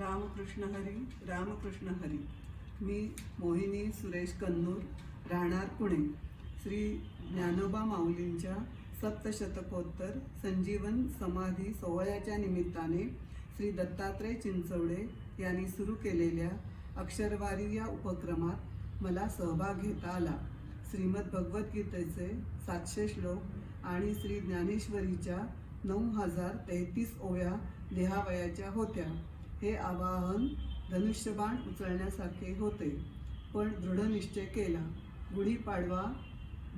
रामकृष्ण हरी रामकृष्ण हरी. मी मोहिनी सुरेश कन्नूर राहणार पुणे. श्री ज्ञानोबा माऊलींच्या सप्तशतकोत्तर संजीवन समाधी सोहळ्याच्या निमित्ताने श्री दत्तात्रय चिंचवडे यांनी सुरू केलेल्या अक्षरवारी या उपक्रमात मला सहभाग घेता आला. श्रीमद भगवद्गीतेचे सातशे श्लोक आणि श्री ज्ञानेश्वरीच्या नऊ हजार तेहतीस ओव्या लिहावयाच्या होत्या. हे आवाहन धनुष्यबाण उचलण्यासारखे होते. पण दृढनिश्चय केला. गुढीपाडवा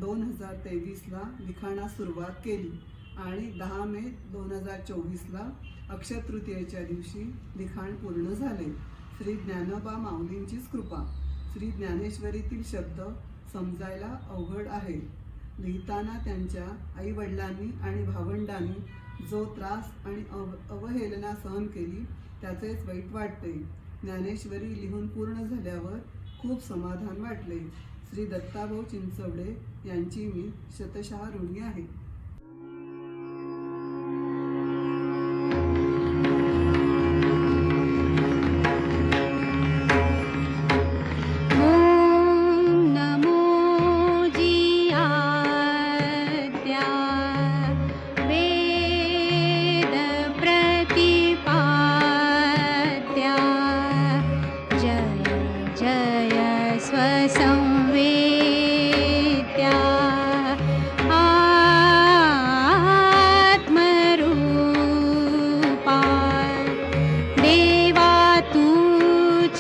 दोन हजार तेवीसला लिखाणास सुरुवात केली आणि दहा मे दोन हजार चोवीसला अक्षतृतीयेच्या दिवशी लिखाण पूर्ण झाले. श्री ज्ञानोबा माऊलींचीच कृपा. श्री ज्ञानेश्वरीतील शब्द समजायला अवघड आहे. लिहिताना त्यांच्या आईवडिलांनी आणि भावंडांनी जो त्रास आणि अव अवहेलना सहन केली त्याचेच वाईट वाटते ज्ञानेश्वरी लिहून पूर्ण झाल्यावर खूप समाधान वाटले श्री दत्ताभाऊ चिंचवडे यांची मी शतशः ऋणी आहे.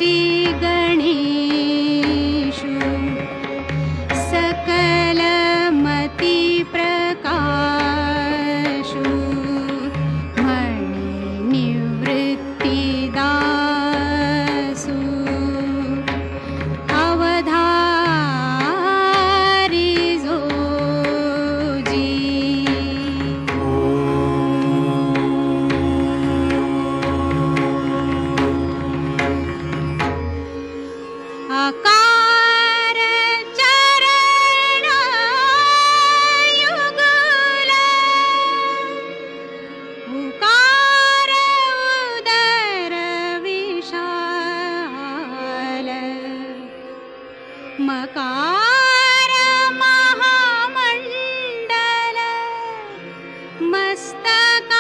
ಶ್ರೀಗಳ मकार महामण्डल मस्तका